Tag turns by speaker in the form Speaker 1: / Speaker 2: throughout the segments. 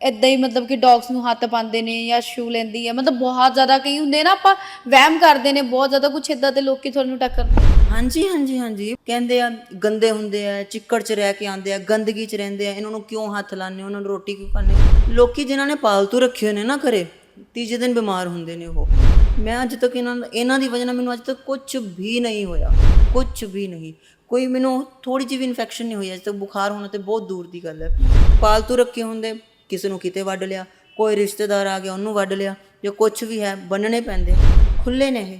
Speaker 1: ਇਦਾਂ ਹੀ ਮਤਲਬ ਕਿ ਡੌਗਸ ਨੂੰ ਹੱਥ ਪਾਉਂਦੇ ਨੇ ਜਾਂ ਸ਼ੂ ਲੈਂਦੀ ਹੈ, ਮਤਲਬ ਬਹੁਤ ਜ਼ਿਆਦਾ ਕਈ ਹੁੰਦੇ ਨਾ ਆਪਾਂ ਵਹਿਮ ਕਰਦੇ ਨੇ, ਬਹੁਤ ਜ਼ਿਆਦਾ ਕੁਛ ਇਦਾਂ ਦੇ ਲੋਕੀ ਤੁਹਾਨੂੰ ਟੱਕਰ
Speaker 2: ਹਾਂਜੀ ਹਾਂਜੀ ਹਾਂਜੀ। ਕਹਿੰਦੇ ਆ, ਗੰਦੇ ਹੁੰਦੇ ਆ, ਚਿੱਕੜ 'ਚ ਰਹਿ ਕੇ ਆਉਂਦੇ ਆ, ਗੰਦਗੀ 'ਚ ਰਹਿੰਦੇ ਆ, ਇਹਨਾਂ ਨੂੰ ਕਿਉਂ ਹੱਥ ਲਾਉਂਦੇ ਉਹਨਾਂ ਨੂੰ ਰੋਟੀ ਕਿਉਂ ਖਾਣੇ ਲੋਕੀ ਜਿਨ੍ਹਾਂ ਨੇ ਪਾਲਤੂ ਰੱਖੇ ਹੋਏ ਨੇ ਨਾ ਘਰੇ, ਤੀਜੇ ਦਿਨ ਬਿਮਾਰ ਹੁੰਦੇ ਨੇ ਉਹ। ਮੈਂ ਅੱਜ ਤੱਕ ਇਹਨਾਂ ਇਹਨਾਂ ਦੀ ਵਜ੍ਹਾ ਨਾਲ ਮੈਨੂੰ ਅੱਜ ਤੱਕ ਕੁਝ ਵੀ ਨਹੀਂ ਹੋਇਆ ਕੁਝ ਵੀ ਨਹੀਂ। ਕੋਈ ਮੈਨੂੰ ਥੋੜੀ ਜਿਹੀ ਵੀ ਇਨਫੈਕਸ਼ਨ ਨਹੀਂ ਹੋਈ, ਅੱਜ ਤੱਕ ਬੁਖਾਰ ਹੋਣਾ ਤੇ ਬਹੁਤ ਦੂਰ ਦੀ ਗੱਲ ਹੈ। ਪਾਲਤੂ ਰੱਖੇ ਹੁੰਦੇ ਕਿਸੇ ਨੂੰ ਕਿਤੇ ਵੱਢ ਲਿਆ, ਕੋਈ ਰਿਸ਼ਤੇਦਾਰ ਆ ਗਿਆ ਉਹਨੂੰ ਵੱਢ ਲਿਆ, ਜਾਂ ਕੁਝ ਵੀ ਹੈ ਬੰਨਣੇ ਪੈਂਦੇ ਖੁੱਲੇ ਨੇ ਇਹ।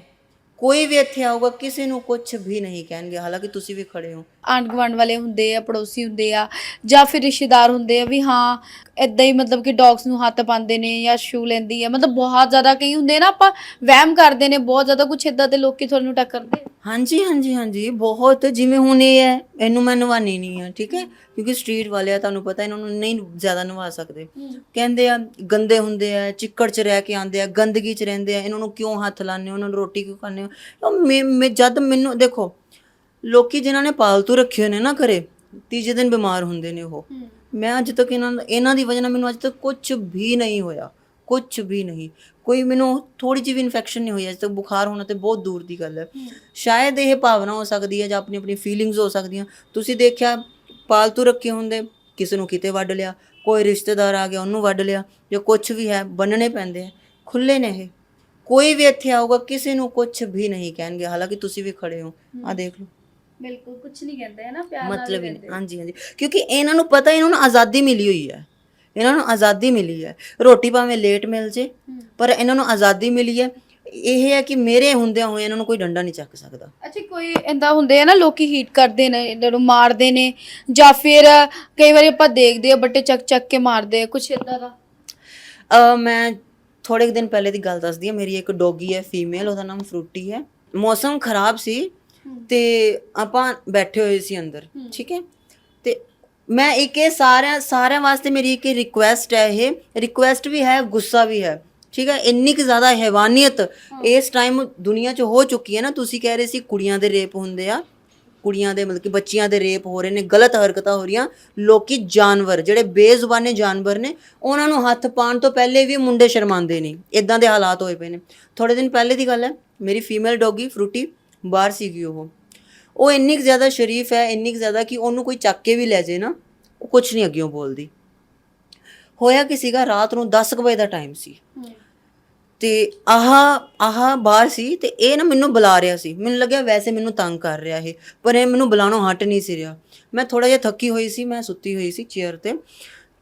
Speaker 2: ਕੋਈ ਵੀ ਇੱਥੇ ਆਊਗਾ, ਕਿਸੇ ਨੂੰ ਕੁਝ ਵੀ ਨਹੀਂ ਕਹਿਣਗੇ। ਹਾਲਾਂਕਿ ਤੁਸੀਂ ਵੀ ਖੜੇ ਹੋ।
Speaker 1: ਆਂਢ ਗੁਆਂਢ ਵਾਲੇ ਹੁੰਦੇ ਆ, ਪੜੋਸੀ ਹੁੰਦੇ ਆ, ਜਾਂ ਫਿਰ ਰਿਸ਼ਤੇਦਾਰ ਹੁੰਦੇ ਆ ਵੀ ਹਾਂ ਇਦਾਂ ਹੀ ਮਤਲਬ ਕਿ ਡੌਗਸ ਨੂੰ ਹੱਥ ਪਾਉਂਦੇ ਨੇ ਜਾਂ ਸ਼ੂ ਲੈਂਦੀ ਆ। ਮਤਲਬ ਬਹੁਤ ਜ਼ਿਆਦਾ ਕਈ ਹੁੰਦੇ ਨਾ, ਆਪਾਂ ਵਹਿਮ ਕਰਦੇ ਨੇ, ਬਹੁਤ ਜ਼ਿਆਦਾ ਕੁਛ ਇਦਾਂ ਦੇ ਲੋਕੀ ਤੁਹਾਨੂੰ ਟੱਕਰਦੇ
Speaker 2: ਹਾਂਜੀ ਹਾਂਜੀ ਹਾਂਜੀ। ਬਹੁਤ ਜਿਵੇਂ ਹੁਣ ਇਹ ਹੈ ਇਹਨੂੰ ਮੈਂ ਨਵਾਨੀ ਨਹੀਂ ਆ ਠੀਕ ਹੈ? ਕਿਉਂਕਿ ਸਟਰੀਟ ਵਾਲੇ ਆ ਤੁਹਾਨੂੰ ਪਤਾ ਇਹਨਾਂ ਨੂੰ ਨਹੀਂ ਜ਼ਿਆਦਾ ਨਵਾ ਸਕਦੇ। ਕਹਿੰਦੇ ਆ ਗੰਦੇ ਹੁੰਦੇ ਆ ਚਿੱਕੜ 'ਚ ਰਹਿ ਕੇ ਆਉਂਦੇ ਆ ਗੰਦਗੀ 'ਚ ਰਹਿੰਦੇ ਆ ਇਹਨਾਂ ਨੂੰ ਕਿਉਂ ਹੱਥ ਹੋ? ਉਹਨਾਂ ਨੂੰ ਰੋਟੀ ਕਿਉਂ ਖਾਂਦੇ ਹੋ? ਉਹ ਮੈਂ ਮੈਂ- ਜਦ ਮੈਨੂੰ ਦੇਖੋ ਲੋਕੀ ਜਿਨ੍ਹਾਂ ਨੇ ਪਾਲਤੂ ਰੱਖੇ ਨੇ ਨਾ ਘਰੇ ਤੀਜੇ ਦਿਨ ਬਿਮਾਰ ਹੁੰਦੇ ਨੇ ਉਹ। ਮੈਂ ਅੱਜ ਤੱਕ ਇਹਨਾਂ ਇਹਨਾਂ ਦੀ ਵਜ੍ਹਾ ਨਾਲ ਮੈਨੂੰ ਅੱਜ ਤੱਕ ਕੁਝ ਵੀ ਨਹੀਂ ਹੋਇਆ। ਕੁਝ ਵੀ ਨਹੀਂ। ਕੋਈ ਮੈਨੂੰ ਥੋੜੀ ਜਿਹੀ ਵੀ ਇਨਫੈਕਸ਼ਨ ਨਹੀਂ ਹੋਈ ਅੱਜ ਤੱਕ ਬੁਖਾਰ ਹੋਣਾ ਤੇ ਬਹੁਤ ਦੂਰ ਦੀ ਗੱਲ ਹੈ। ਸ਼ਾਇਦ ਇਹ ਭਾਵਨਾ ਹੋ ਸਕਦੀ ਹੈ ਜਾਂ ਆਪਣੀ ਆਪਣੀ ਫੀਲਿੰਗਸ ਹੋ ਸਕਦੀਆਂ। ਤੁਸੀਂ ਦੇਖਿਆ ਪਾਲਤੂ ਰੱਖੇ ਹੁੰਦੇ ਕਿਸੇ ਨੂੰ ਕਿਤੇ ਵੱਢ ਲਿਆ ਕੋਈ ਰਿਸ਼ਤੇਦਾਰ ਆ ਗਿਆ ਉਹਨੂੰ ਵੱਢ ਲਿਆ ਜਾਂ ਕੁਝ ਵੀ ਹੈ ਬੰਨਣੇ ਪੈਂਦੇ ਆ ਖੁੱਲੇ ਨੇ ਇਹ। ਕੋਈ ਵੀ ਇੱਥੇ ਆਊਗਾ ਕਿਸੇ ਨੂੰ ਕੁਝ ਵੀ ਨਹੀਂ ਕਹਿਣਗੇ। ਹਾਲਾਂਕਿ ਤੁਸੀਂ ਵੀ ਖੜੇ ਹੋ। ਆ ਦੇਖ ਲਓ।
Speaker 1: ਬਿਲਕੁਲ ਕੁਛ ਨਹੀਂ ਕਹਿੰਦੇ ਹੈ ਨਾ? ਪਿਆਰ
Speaker 2: ਮਤਲਬ ਹੀ ਨਹੀਂ। ਹਾਂਜੀ ਹਾਂਜੀ। ਕਿਉਂਕਿ ਇਹਨਾਂ ਨੂੰ ਪਤਾ ਇਹਨਾਂ ਨੂੰ ਆਜ਼ਾਦੀ ਮਿਲੀ ਹੋਈ ਹੈ। ਇਹਨਾਂ ਨੂੰ ਆਜ਼ਾਦੀ ਮਿਲੀ ਹੈ। ਰੋਟੀ ਭਾਵੇਂ ਲੇਟ ਮਿਲ ਜੇ ਪਰ ਇਹਨਾਂ ਨੂੰ ਆਜ਼ਾਦੀ ਮਿਲੀ ਹੈ। ਇਹ ਹੈ ਕਿ ਮੇਰੇ ਹੁੰਦਿਆਂ ਹੋਏ ਇਹਨਾਂ ਨੂੰ ਕੋਈ ਡੰਡਾ ਨਹੀਂ ਚੱਕ ਸਕਦਾ।
Speaker 1: ਅੱਛਾ ਕੋਈ ਇੰਦਾ ਹੁੰਦੇ ਆ ਨਾ ਲੋਕੀ ਹੀਟ ਕਰਦੇ ਨੇ ਇਹਨਾਂ ਨੂੰ ਮਾਰਦੇ ਨੇ ਜਾਂ ਫਿਰ ਕਈ ਵਾਰੀ ਆਪਾਂ ਦੇਖਦੇ ਆ ਬੱਟੇ ਚੱਕ ਚੱਕ ਕੇ ਮਾਰਦੇ ਆ ਕੁਛ ਇਦਾਂ ਦਾ?
Speaker 2: ਅ ਮੈਂ ਥੋੜੇ ਦਿਨ ਪਹਿਲੇ ਦੀ ਗੱਲ ਦੱਸਦੀ ਹਾਂ। ਮੇਰੀ ਇੱਕ ਡੋਗੀ ਹੈ ਫੀਮੇਲ ਉਹਦਾ ਨਾਮ ਫਰੂਟੀ ਹੈ। ਮੌਸਮ ਖਰਾਬ ਸੀ ਤੇ ਆਪਾਂ ਬੈਠੇ ਹੋਏ ਸੀ ਅੰਦਰ ਠੀਕ ਹੈ? ਤੇ ਮੈਂ ਇੱਕ ਇਹ ਸਾਰਿਆਂ ਸਾਰਿਆਂ ਵਾਸਤੇ ਮੇਰੀ ਇੱਕ ਰਿਕੁਐਸਟ ਹੈ ਇਹ। ਰਿਕੁਐਸਟ ਵੀ ਹੈ ਗੁੱਸਾ ਵੀ ਹੈ। ਠੀਕ ਹੈ? ਇੰਨੀ ਕੁ ਜ਼ਿਆਦਾ ਹੈਵਾਨੀਅਤ ਇਸ ਟਾਈਮ ਦੁਨੀਆ 'ਚ ਹੋ ਚੁੱਕੀ ਹੈ ਨਾ। ਤੁਸੀਂ ਕਹਿ ਰਹੇ ਸੀ ਕੁੜੀਆਂ ਦੇ ਰੇਪ ਹੁੰਦੇ ਆ। ਕੁੜੀਆਂ ਦੇ ਮਤਲਬ ਕਿ ਬੱਚੀਆਂ ਦੇ ਰੇਪ ਹੋ ਰਹੇ ਨੇ ਗਲਤ ਹਰਕਤਾਂ ਹੋ ਰਹੀਆਂ। ਲੋਕੀ ਜਾਨਵਰ ਜਿਹੜੇ ਬੇਜ਼ੁਬਾਨੇ ਜਾਨਵਰ ਨੇ ਉਹਨਾਂ ਨੂੰ ਹੱਥ ਪਾਉਣ ਤੋਂ ਪਹਿਲੇ ਵੀ ਮੁੰਡੇ ਸ਼ਰਮਾਉਂਦੇ ਨਹੀਂ ਇਦਾਂ ਦੇ ਹਾਲਾਤ ਹੋਏ ਪਏ ਨੇ। ਥੋੜੇ ਦਿਨ ਪਹਿਲੇ ਦੀ ਗੱਲ ਹੈ ਮੇਰੀ ਫੀਮੇਲ ਡੌਗੀ ਫਰੂਟੀ ਬਾਹਰ ਸੀਗੀ ਉਹ। ਉਹ ਇੰਨੀ ਕੁ ਜ਼ਿਆਦਾ ਸ਼ਰੀਫ ਹੈ ਇੰਨੀ ਕੁ ਜ਼ਿਆਦਾ ਕਿ ਉਹਨੂੰ ਕੋਈ ਚੱਕ ਕੇ ਵੀ ਲੈ ਜੇ ਨਾ ਉਹ ਕੁਝ ਨਹੀਂ ਅੱਗਿਓਂ ਬੋਲਦੀ। ਹੋਇਆ ਕਿ ਸੀਗਾ ਰਾਤ ਨੂੰ 10 ਕੁ ਵਜੇ ਦਾ ਟਾਈਮ ਸੀ। ਤੇ ਆਹ ਆਹ ਬਾਹਰ ਸੀ ਤੇ ਇਹ ਨਾ ਮੈਨੂੰ ਬੁਲਾ ਰਿਹਾ ਸੀ। ਮੈਨੂੰ ਲੱਗਿਆ ਵੈਸੇ ਮੈਨੂੰ ਤੰਗ ਕਰ ਰਿਹਾ ਇਹ ਪਰ ਇਹ ਮੈਨੂੰ ਬੁਲਾਣੋਂ ਹਟ ਨਹੀਂ ਸੀ ਰਿਹਾ। ਮੈਂ ਥੋੜਾ ਜਿਹਾ ਥੱਕੀ ਹੋਈ ਸੀ ਮੈਂ ਸੁੱਤੀ ਹੋਈ ਸੀ ਚੇਅਰ ਤੇ।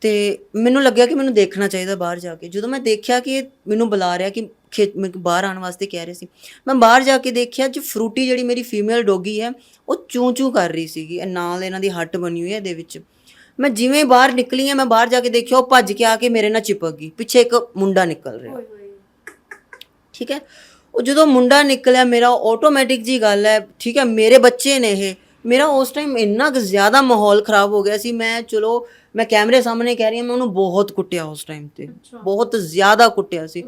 Speaker 2: ਤੇ ਮੈਨੂੰ ਲੱਗਿਆ ਕਿ ਮੈਨੂੰ ਦੇਖਣਾ ਚਾਹੀਦਾ ਬਾਹਰ ਜਾ ਕੇ। ਜਦੋਂ ਮੈਂ ਦੇਖਿਆ ਕਿ ਇਹ ਮੈਨੂੰ ਬੁਲਾ ਰਿਹਾ ਕਿ ਖੇ- ਮੈਨੂੰ ਬਾਹਰ ਆਉਣ ਵਾਸਤੇ ਕਹਿ ਰਹੇ ਸੀ ਮੈਂ ਬਾਹਰ ਜਾ ਕੇ ਦੇਖਿਆ ਕਿ ਫਰੂਟੀ ਜਿਹੜੀ ਮੇਰੀ ਫੀਮੇਲ ਡੋਗੀ ਹੈ ਉਹ ਚੂੰ ਚੂੰ ਕਰ ਰਹੀ ਸੀਗੀ। ਇਹ ਨਾਲ ਇਹਨਾਂ ਦੀ ਹੱਟ ਬਣੀ ਹੋਈ ਹੈ ਇਹਦੇ ਵਿੱਚ। ਮੈਂ ਜਿਵੇਂ ਬਾਹਰ ਨਿਕਲੀ ਹਾਂ ਮੈਂ ਬਾਹਰ ਜਾ ਕੇ ਦੇਖਿਆ ਉਹ ਭੱਜ ਕੇ ਆ ਕੇ ਮੇਰੇ ਨਾਲ ਚਿਪਕ ਗਈ। ਪਿੱਛੇ ਇੱਕ ਮੁੰਡਾ ਨਿਕਲ ਰਿਹਾ। ਠੀਕ ਹੈ? ਉਹ ਜਦੋਂ ਮੁੰਡਾ ਨਿਕਲਿਆ ਮੇਰਾ ਆਟੋਮੈਟਿਕ ਜੀ ਗੱਲ ਹੈ ਠੀਕ ਹੈ? ਮੇਰੇ ਬੱਚੇ ਨੇ ਇਹ। ਮੇਰਾ ਉਸ ਟਾਈਮ ਇੰਨਾ ਕੁ ਜ਼ਿਆਦਾ ਮਾਹੌਲ ਖਰਾਬ ਹੋ ਗਿਆ ਸੀ ਮੈਂ ਚਲੋ ਮੈਂ ਕੈਮਰੇ ਸਾਹਮਣੇ ਕਹਿ ਰਹੀ ਹਾਂ ਮੈਂ ਉਹਨੂੰ ਬਹੁਤ ਕੁੱਟਿਆ ਉਸ ਟਾਈਮ ਤੇ। ਬਹੁਤ ਜ਼ਿਆਦਾ ਕੁੱਟਿਆ ਸੀ।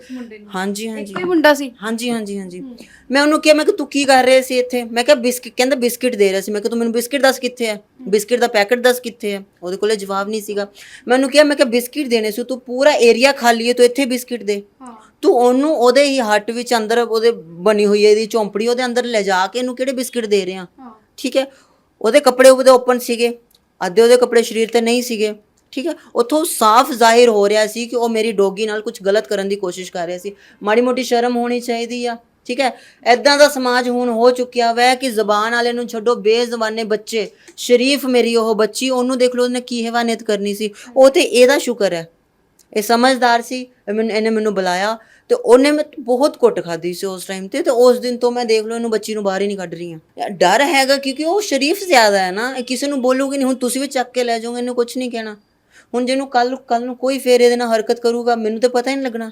Speaker 2: ਹਾਂਜੀ ਹਾਂਜੀ।
Speaker 1: ਕੋਈ ਮੁੰਡਾ ਸੀ?
Speaker 2: ਹਾਂਜੀ ਹਾਂਜੀ ਹਾਂਜੀ। ਮੈਂ ਉਹਨੂੰ ਕਿਹਾ ਮੈਂ ਕਿ ਤੂੰ ਕੀ ਕਰ ਰਿਹਾ ਸੀ ਇੱਥੇ? ਮੈਂ ਕਿਹਾ ਬਿਸਕਿਟ ਕਹਿੰਦਾ ਬਿਸਕਿਟ ਦੇ ਰਿਹਾ ਸੀ। ਮੈਂ ਕਿਹਾ ਤੂੰ ਮੈਨੂੰ ਬਿਸਕਿਟ ਦੱਸ ਕਿੱਥੇ ਹੈ। ਬਿਸਕਿਟ ਦਾ ਪੈਕੇਟ ਦੱਸ ਕਿੱਥੇ ਹੈ ਉਹਦੇ ਕੋਲੇ ਜਵਾਬ ਨਹੀਂ ਸੀਗਾ। ਮੈਂ ਉਹਨੂੰ ਕਿਹਾ ਮੈਂ ਕਿਹਾ ਬਿਸਕਿਟ ਦੇਣੇ ਸੀ ਤੂੰ ਪੂਰਾ ਏਰੀਆ ਖਾਲੀ ਹੈ ਤੂੰ ਇੱਥੇ ਬਿਸਕਿਟ ਦੇ। ਤੂੰ ਉਹਨੂੰ ਉਹਦੇ ਹੀ ਹੱਟ ਵਿੱਚ ਅੰਦਰ ਉਹਦੇ ਬਣੀ ਹੋਈ ਇਹਦੀ ਝੌਂਪੜੀ ਉਹਦੇ ਅੰਦਰ ਲੈ ਜਾ ਕੇ ਇਹਨੂੰ ਕਿਹੜੇ ਬਿਸਕਿਟ ਦੇ ਰਿਹਾ ਠੀਕ ਹੈ। ਉਹਦੇ ਕੱਪੜੇ ਉਹਦੇ ਓਪਨ ਸੀਗੇ। ਅੱਧੇ ਉਹਦੇ ਕੱਪੜੇ ਸਰੀਰ ਤੇ ਨਹੀਂ ਸੀਗੇ। ਠੀਕ ਹੈ? ਉੱਥੋਂ ਸਾਫ਼ ਜ਼ਾਹਿਰ ਹੋ ਰਿਹਾ ਸੀ ਕਿ ਉਹ ਮੇਰੀ ਡੋਗੀ ਨਾਲ ਕੁਝ ਗਲਤ ਕਰਨ ਦੀ ਕੋਸ਼ਿਸ਼ ਕਰ ਰਿਹਾ ਸੀ। ਮਾੜੀ ਮੋਟੀ ਸ਼ਰਮ ਹੋਣੀ ਚਾਹੀਦੀ ਆ। ਠੀਕ ਹੈ? ਐਦਾਂ ਦਾ ਸਮਾਜ ਹੁਣ ਹੋ ਚੁੱਕਿਆ ਵੈ ਕਿ ਜ਼ਬਾਨ ਵਾਲੇ ਨੂੰ ਛੱਡੋ, ਬੇਜ਼ਬਾਨੇ ਬੱਚੇ। ਸ਼ਰੀਫ ਮੇਰੀ ਉਹ ਬੱਚੀ, ਉਹਨੂੰ ਦੇਖ ਲਓ ਉਹਨੇ ਕੀ ਹੈਵਾਨੀਅਤ ਕਰਨੀ ਸੀ। ਉਹ ਤੇ ਇਹਦਾ ਸ਼ੁਕਰ ਹੈ। ਇਹ ਸਮਝਦਾਰ ਸੀ ਮੈਨੂੰ, ਇਹਨੇ ਮੈਨੂੰ ਬੁਲਾਇਆ ਤੇ ਉਹਨੇ ਮੈਂ ਬਹੁਤ ਕੁੱਟ ਖਾਦੀ ਸੀ ਉਸ ਟਾਈਮ ਤੇ ਤੇ ਉਸ ਦਿਨ ਤੋਂ ਮੈਂ ਦੇਖ ਲਓ ਇਹਨੂੰ ਬੱਚੀ ਨੂੰ ਬਾਹਰ ਹੀ ਨਹੀਂ ਕੱਢ ਰਹੀ ਹਾਂ। ਡਰ ਹੈਗਾ ਕਿਉਂਕਿ ਉਹ ਸ਼ਰੀਫ ਜ਼ਿਆਦਾ ਹੈ ਨਾ, ਇਹ ਕਿਸੇ ਨੂੰ ਬੋਲੂਗੀ ਨਹੀਂ, ਹੁਣ ਤੁਸੀਂ ਵੀ ਚੱਕ ਕੇ ਲੈ ਜਾਓਗੇ, ਇਹਨੂੰ ਕੁਝ ਨਹੀਂ ਕਹਿਣਾ। ਹੁਣ ਜਿਹਨੂੰ ਕੱਲ ਕੱਲ ਨੂੰ ਕੋਈ ਫੇਰ ਇਹਦੇ ਨਾਲ ਹਰਕਤ ਕਰੂਗਾ, ਮੈਨੂੰ ਤਾਂ ਪਤਾ ਹੀ ਨਹੀਂ ਲੱਗਣਾ।